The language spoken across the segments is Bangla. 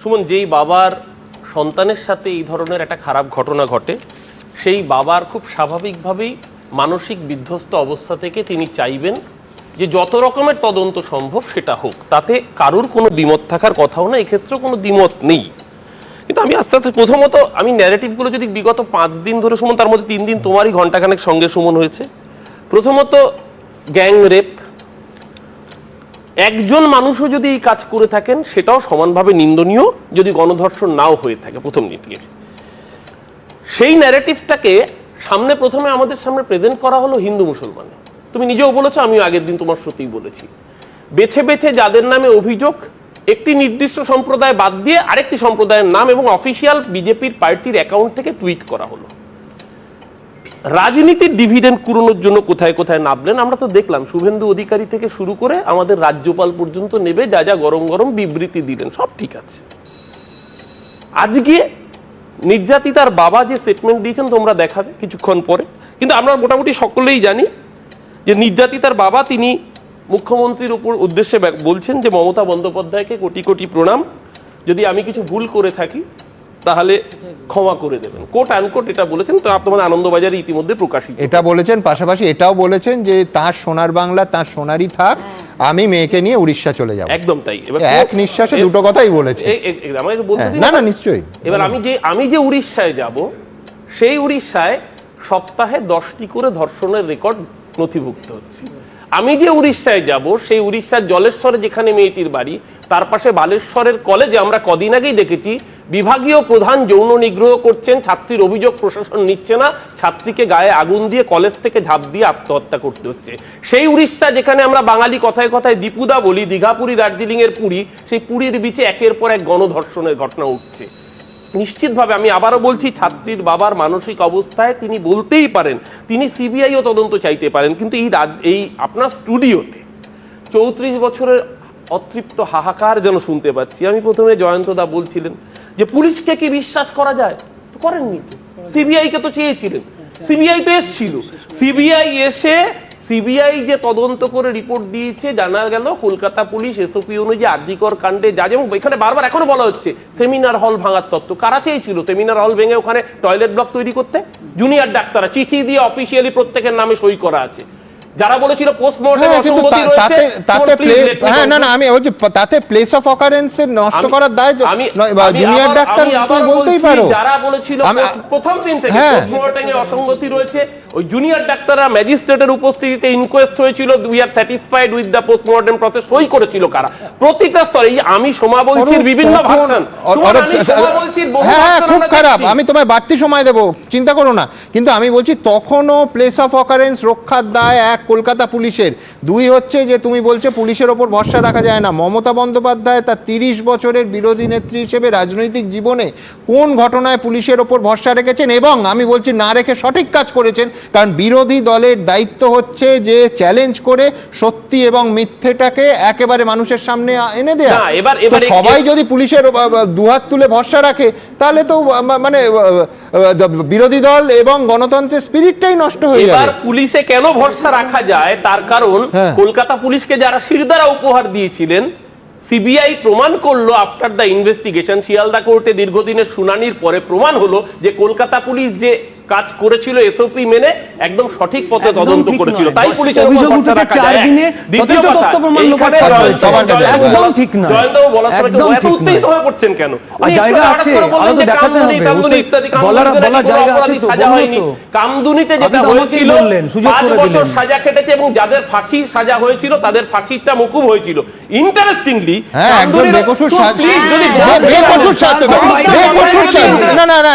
সুমন, যেই বাবার সন্তানের সাথে এই ধরনের একটা খারাপ ঘটনা ঘটে, সেই বাবার খুব স্বাভাবিকভাবেই মানসিক বিধ্বস্ত অবস্থা থেকে তিনি চাইবেন যে যত রকমের তদন্ত সম্ভব সেটা হোক। তাতে কারুর কোনো দ্বিমত থাকার কথাও না, এক্ষেত্রেও কোনো দ্বিমত নেই। কিন্তু আমি আস্তে আস্তে, প্রথমত আমি ন্যারেটিভগুলো যদি বিগত পাঁচ দিন ধরে, সুমন, তার মধ্যে তিন দিন তোমারই ঘন্টাখানেক সঙ্গে সুমন হয়েছে। প্রথমত গ্যাং রেপ একজন মানুষও যদি এই কাজ করে থাকেন, সেটাও সমানভাবে নিন্দনীয় যদি গণধর্ষণ নাও হয়ে থাকে প্রথম নীতির সেই ন্যারেটিভটাকে সামনে প্রথমে আমাদের সামনে প্রেজেন্ট করা হলো হিন্দু মুসলমান তুমি নিজেও বলেছ, আমিও আগের দিন তোমার সত্যিই বলেছি। বেছে বেছে যাদের নামে অভিযোগ, একটি নির্দিষ্ট সম্প্রদায় বাদ দিয়ে আরেকটি সম্প্রদায়ের নাম এবং অফিসিয়াল বিজেপির পার্টির অ্যাকাউন্ট থেকে টুইট করা হলো। রাজনীতির ডিভিডেন্ড কুড়োনোর জন্য কোথায় কোথায় নামলেন, আমরা তো দেখলাম। শুভেন্দু অধিকারী থেকে শুরু করে আমাদের রাজ্যপাল পর্যন্ত নেবে, যা যা গরম গরম বিবৃতি দিলেন, সব ঠিক আছে। আজকে নির্যাতিতার বাবা যে স্টেটমেন্ট দিয়েছেন, তোমরা দেখাবে কিছুক্ষণ পরে। কিন্তু আমরা মোটামুটি সকলেই জানি যে নির্যাতিতার বাবা, তিনি মুখ্যমন্ত্রীর উপর উদ্দেশ্যে বলছেন যে মমতা বন্দ্যোপাধ্যায়কে কোটি কোটি প্রণাম। যদি আমি কিছু ভুল করে থাকি তাহলে ক্ষমা করে দেবেন। কোট আনকোট এটা বলেছেন তো আপনাদের আনন্দবাজারে ইতিমধ্যে প্রকাশিত। এটা বলেছেন পাশাপাশি এটাও বলেছেন যে তার সোনার বাংলা তার সোনারই থাক আমি মেয়েকে নিয়ে উড়িষ্যা চলে যাব। একদম তাই। এবার এক নিঃশ্বাসে দুটো কথাই বলেছে। আমাকে বলতে হ্যাঁ, দিন না না নিশ্চয়ই। এবার আমি যে আমি যে উড়িষ্যায় যাব সেই উড়িষ্যায় সপ্তাহে দশটি করে ধর্ষণের রেকর্ড নথিভুক্ত হচ্ছে। আমি যে উড়িষ্যায় যাব সেই উড়িষ্যার জলেশ্বরে যেখানে মেয়েটির বাড়ি তার পাশে বালেশ্বরের কলেজে আমরা কদিন আগেই দেখেছি বিভাগীয় প্রধান যৌন নিগ্রহ করছেন, ছাত্রীর অভিযোগ প্রশাসন নিচ্ছে না, ছাত্রীকে গায়ে আগুন দিয়ে কলেজ থেকে ঝাঁপ দিয়ে আত্মহত্যা করতে হচ্ছে। সেই উড়িষ্যা যেখানে আমরা বাঙালি কথায় কথায় দীপুদা বলি, দীঘাপুরি দার্জিলিং এর পুরী, সেই পুরীর বিচে একের পর এক গণধর্ষণের ঘটনা উঠছে। নিশ্চিতভাবে আমি আবারও বলছি, ছাত্রীর বাবার মানসিক অবস্থায় তিনি বলতেই পারেন, তিনি সিবিআইও তদন্ত চাইতে পারেন, কিন্তু এই এই আপনার স্টুডিওতে চৌত্রিশ বছরের অতৃপ্ত হাহাকার যেন শুনতে পাচ্ছি। আমি প্রথমে জয়ন্তদা বলছিলেন যে পুলিশকে কি বিশ্বাস করা যায়? তো করেননি তো। সিবিআই কে তো চেয়েছিলেন। সিবিআই তো এসছিল। সিবিআই এসে, সিবিআই যে তদন্ত করে রিপোর্ট দিয়েছে, জানা গেল কলকাতা পুলিশ এসওপি অনুযায়ী আর্দিকর কাণ্ডে যা যেমন এখানে বারবার এখনও বলা হচ্ছে, সেমিনার হল ভাঙার তত্ত্ব। কারা চেয়েছিল সেমিনার হল ভেঙে ওখানে টয়লেট ব্লক তৈরি করতে? জুনিয়র ডাক্তাররা। চিঠি দিয়ে অফিসিয়ালি প্রত্যেকের নামে সই করা আছে। যারা বলেছিল পোস্টমর্টম হ্যাঁ অসঙ্গতি রয়েছে তাতে তাতে Someone please প্লে- হ্যাঁ না না আমি ওই যে তাতে প্লেস অফ অকারেন্স নষ্ট করার দায় জুনিয়র ডাক্তার তুমি বলতেই পারো যারা বলেছিল প্রথম দিন থেকে হ্যাঁ। অসঙ্গতি রয়েছে ওই জুনিয়র ডাক্তাররা ম্যাজিস্ট্রেটের উপস্থিতিতে ইনকোয়েস্ট হয়েছিল we are satisfied with the postmortem process সই করেছিল কারা? প্রতিটা স্তরে এই আমি সোমা বলছির বিভিন্ন ভার্সন হ্যাঁ হ্যাঁ খুব খারাপ আমি তোমায় বাড়তি সময় দেবো চিন্তা করো না। কিন্তু আমি বলছি তখনও প্লেস অফ অকারেন্স রক্ষার দায় এক কলকাতা পুলিশের। দুই হচ্ছে যে তুমি বলছে পুলিশের ওপর ভরসা রাখা যায় না। মমতা বন্দ্যোপাধ্যায় তার তিরিশ বছরের বিরোধী নেত্রী হিসেবে রাজনৈতিক জীবনে কোন ঘটনায় পুলিশের ওপর ভরসা রেখেছেন? এবং আমি বলছি না রেখে সঠিক কাজ করেছেন কারণ বিরোধী দলের দায়িত্ব হচ্ছে যে চ্যালেঞ্জ করে সত্যি এবং মিথ্যেটাকে একেবারে মানুষের সামনে এনে দেয়া। এবার- এবার সবাই যদি পুলিশের দুহাত তুলে ভরসা রাখে তাহলে তো মানে বিরোধী দল এবং গণতন্ত্রের স্পিরিটটাই নষ্ট হয়ে এবার যাবে পুলিশে কেন ভরসা রাখা যায়? তার কারণ হ্যাঁ। কলকাতা পুলিশকে যারা শিরদারা উপহার দিয়েছিলেন সিবিআই প্রমাণ করল আফটার দ্য ইনভেস্টিগেশন শিয়ালদা কোর্টে দীর্ঘদিনের শুনানির পরে প্রমাণ হলো যে কলকাতা পুলিশ যে কাজ করেছিল এসওপি মেনে একদম সঠিক পথে তদন্ত করেছিল। তাই পুলিশের অভিযোগ উঠেছে চার দিনে, দ্বিতীয় যথেষ্ট তথ্য প্রমাণ এইখানে লোপাট করা জয়ন্ত- হয়েছে। সবারটা জয়ন্ত- জায়গা। একদম ঠিক নয়। জয়ন্তবাবু বলার সময় একদম এত উত্তেজিত হয়ে পড়ছেন কেন? আর জায়গা আছে, তো দেখাতে হবে, কামদুনি ইত্যাদি, বলার- কোনো জায়গা আছে তো, সাজা হয়নি। কামদুনিতে যেটা হয়েছিল সুযোগ পাঁচ বছর সাজা কেটেছে এবং যাদের ফাঁসির সাজা হয়েছিল তাদের ফাঁসিটা মকুব হয়েছিল। ইন্টারেস্টিংলি হ্যাঁ একদম বেকসুর সাজ যদি বেকসুর সাজ বেকসুর একদম না না না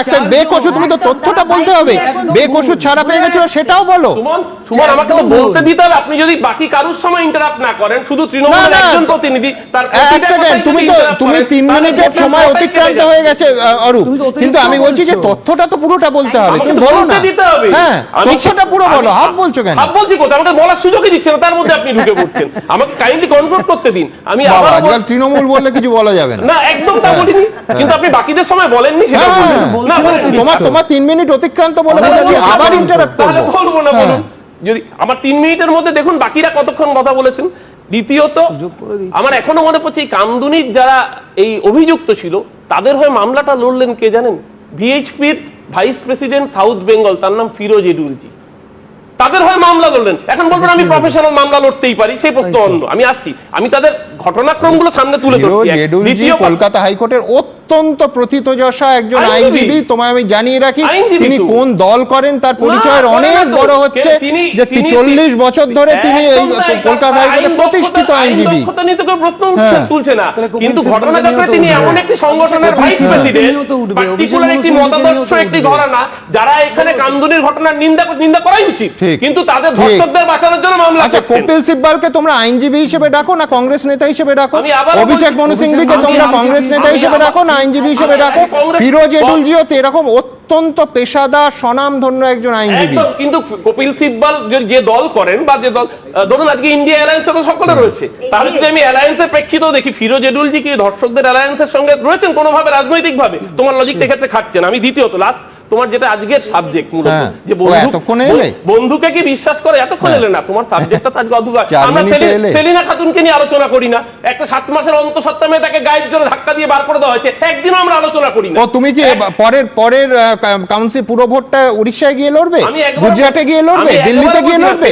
তুমি তো তথ্যটা বলতে হবে? বেকসুর ছাড়া পেয়ে গেছো সেটাও বলো। সুমন সুমন আমাকে তো বলতে দিতে হবে আপনি যদি বাকি কারোর সময় ইন্টারাপ্ট না করেন শুধু তৃণমূলের। একজন প্রতিনিধি তার এক সেকেন্ড তুমি তো তুমি করেন, তিন তাহলে মিনিটের সময় অতিক্রান্ত হয়ে গেছে অরূপ। কিন্তু আমি বলছি। যে তথ্যটা তো পুরোটা বলতে হবে। তুমি বলো না। দিতে হবে। হ্যাঁ আমি তথ্যটা পুরো বলো। হাফ বলছো কেন? হাফ বলছি কোথায়? আমাকে বলার সুযোগই দিচ্ছে না তার মধ্যে আপনি ঢুকে পড়ছেন। আমাকে কাইন্ডলি কনফার্ম করতে দিন। আমি আবার আজকাল তৃণমূল বললে কিছু বলা যাবে না। না একদম তা বলিনি। কিন্তু আপনি বাকিদের সময় বলেননি সেটা হ্যাঁ, হ্যাঁ, না। তোমার তোমার তিন মিনিট অতিক্রান্ত বলে অনেক আবার। ইন্টারাপ্ট তাহলে বলব না হ্যাঁ। বলুন যদি আমার তিন মিনিটের মধ্যে দেখুন বাকিরা কতক্ষণ কথা বলেছেন। দ্বিতীয়ত। আমার এখনও মনে পড়ছে এই কামদুনির যারা এই অভিযুক্ত ছিল তাদের হয়ে মামলাটা লড়লেন কে জানেন? ভিএইচপির ভাইস প্রেসিডেন্ট সাউথ বেঙ্গল তার নাম ফিরোজ এডুলজি। তাদের হয়ে মামলা লড়লেন। এখন বলবেন আমি প্রফেশনাল মামলা লড়তেই পারি সেই প্রশ্ন অন্য। আমি আসছি। আমি তাদের ঘটনাক্রমগুলো সামনে তুলে ধরছি। দ্বিতীয় কলকাতা হাইকোর্টের অত্যন্ত প্রথিতযশা একজন আইনজীবী। তোমায় আমি জানিয়ে রাখি তিনি কোন দল করেন তার পরিচয়ের অনেক বড় হচ্ছে যে চল্লিশ বছর ধরে তিনি এই কলকাতা হাইকোর্টে প্রতিষ্ঠিত আইনজীবী। প্রশ্ন হ্যাঁ। তুলছে না। কিন্তু ঘটনাচক্রে তিনি এমন একটি সংগঠনের ভাইস প্রেসিডেন্ট নিয়েও তো উঠবে, পার্টিকুলার অভিষেক একটি মতাদর্শ একটি ঘরানা যারা এখানে কামদুনির ঘটনার নিন্দা নিন্দা করাই উচিত। কিন্তু তাদের ধর্ষকদের বাঁচানোর জন্য মামলা আচ্ছা কপিল সিব্বালকে তোমরা আইনজীবী হিসেবে ডাকো না কংগ্রেস নেতা হিসেবে ডাকো? অভিষেক মনু সিংভিকে তোমরা কংগ্রেস নেতা হিসেবে ডাকো না আইনজীবী হিসেবে ডাকো ফিরোজ এডুলজিও তো এরকম অত্যন্ত পেশাদার স্বনামধন্য একজন আইনজীবী। কিন্তু কপিল সিব্বাল যে- যে দল করেন বা যে দল ধরুন আজকে ইন্ডিয়া অ্যালায়েন্সে তো সকলে রয়েছে। তাহলে যদি আমি অ্যালায়েন্সের প্রেক্ষিতেও দেখি ফিরোজ এডুলজি কি ধর্ষকদের অ্যালায়েন্সের সঙ্গে রয়েছেন কোনোভাবে রাজনৈতিকভাবে? তোমার লজিক ক্ষেত্রে খাচ্ছেন না আমি দ্বিতীয়ত লাস্ট তোমার যেটা আজকের সাবজেক্ট মূলত হ্যাঁ, যে বন্ধু বন্ধুকে কি বিশ্বাস করে? এতক্ষণ হ্যাঁ। এলে না। তোমার সাবজেক্টটা আজকে অধুরা আমরা সেলিনা- খাতুনকে নিয়ে আলোচনা করি না। একটা সাত মাসের অন্তঃসত্ত্বা মেয়ে তাকে গায়ের জোরে ধাক্কা দিয়ে বার করে দেওয়া হয়েছে। একদিনও আমরা আলোচনা করি না। ও তুমি কি পরের পরের কাউন্সিল পুরো ভোটটা উড়িষ্যায় গিয়ে লড়বে? গুজরাটে গিয়ে লড়বে? দিল্লিতে গিয়ে লড়বে?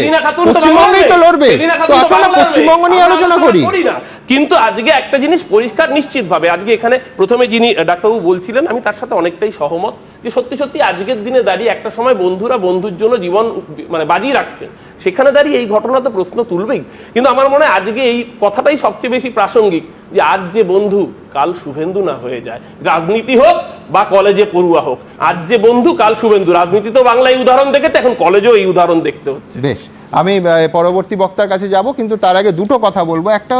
পশ্চিমবঙ্গেই তো লড়বে? তো খাতুন তো আসো না বাংলা পশ্চিমবঙ্গ নিয়ে আলোচনা করি না। কিন্তু আজকে একটা জিনিস পরিষ্কার নিশ্চিত ভাবে আজকে এখানে প্রথমে যিনি ডাক্তারবাবু বলছিলেন, আমি তার সাথে অনেকটাই সহমত যে সত্যি সত্যি আজকের দিনে দাঁড়িয়ে একটা সময় বন্ধুরা বন্ধুর জন্য জীবন মানে বাজিয়ে রাখতেন সেখানে দাঁড়িয়ে এই ঘটনা তো প্রশ্ন তুলবেই। কিন্তু আমার মনে হয় আজকে এই কথাটাই সবচেয়ে বেশি প্রাসঙ্গিক যে আজ যে বন্ধু, কাল শুভেন্দু না হয়ে যায়। রাজনীতি হোক বা কলেজে পড়ুয়া হোক, আজ যে বন্ধু, কাল শুভেন্দু। রাজনীতি তো বাংলায় উদাহরণ দেখেছে, এখন কলেজেও এই উদাহরণ দেখতে হচ্ছে। বেশ, আমি পরবর্তী বক্তার কাছে যাব, কিন্তু তার আগে দুটো কথা বলব। একটা